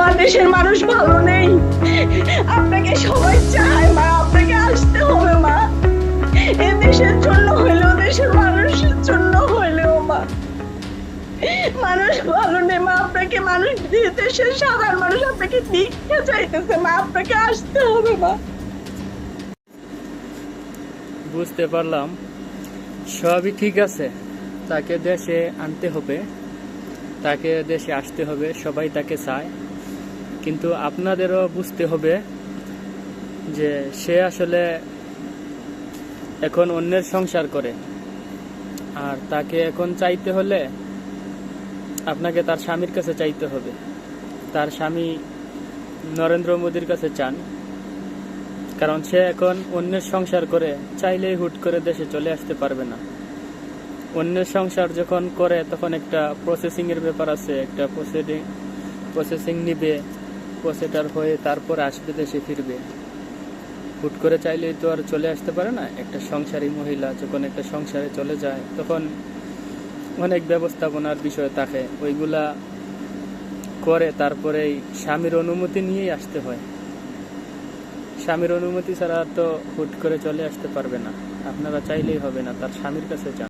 মা দেশের মানুষ ভালো নেই। আপনাকে সবাই চায় মা, আপনাকে আসতে হবে মা। এ দেশের জন্য হইলেও দেশের মানুষের জন্য হইলেও মা। মানুষ ভালো নেই মা, আপনাকে মানুষ দেশের সাধারণ মানুষ আপনাকে দীক্ষা চাইতেছে মা, আপনাকে আসতে হবে মা। বুঝতে পারলাম। সবই ঠিক আছে। তাকে দেশে আনতে হবে। তাকে দেশে আসতে হবে, সবাই তাকে চায়। কিন্তু আপনাদেরও বুঝতে হবে যে সে আসলে এখন অন্যের সংসার করে। আর তাকে এখন চাইতে হলে আপনাকে তার স্বামীর কাছে চাইতে হবে। তার স্বামী নরেন্দ্র মোদীর কাছে চান। কারণ সে এখন অন্যের সংসার করে চাইলেই হুট করে দেশে চলে আসতে পারবে না। অন্যের সংসার যখন করে, তখন একটা প্রসেসিং এর ব্যাপার আছে, একটা প্রসিডিং প্রসেসিং নিবে। প্রসেটার হয়ে তারপর আসবে দেশে ফিরবে। হুট করে চাইলেই তো আর চলে আসতে পারে না। একটা সংসারী মহিলা যখন একটা সংসারে চলে যায়, তখন অনেক ব্যবস্থাপনার বিষয় থাকে। ওইগুলা করে তারপরেই স্বামীর অনুমতি নিয়েই আসতে হয়। স্বামীর অনুমতি ছাড়া তো হুট করে চলে আসতে পারবে না। আপনারা চাইলেই হবে না, তার স্বামীর কাছে যান।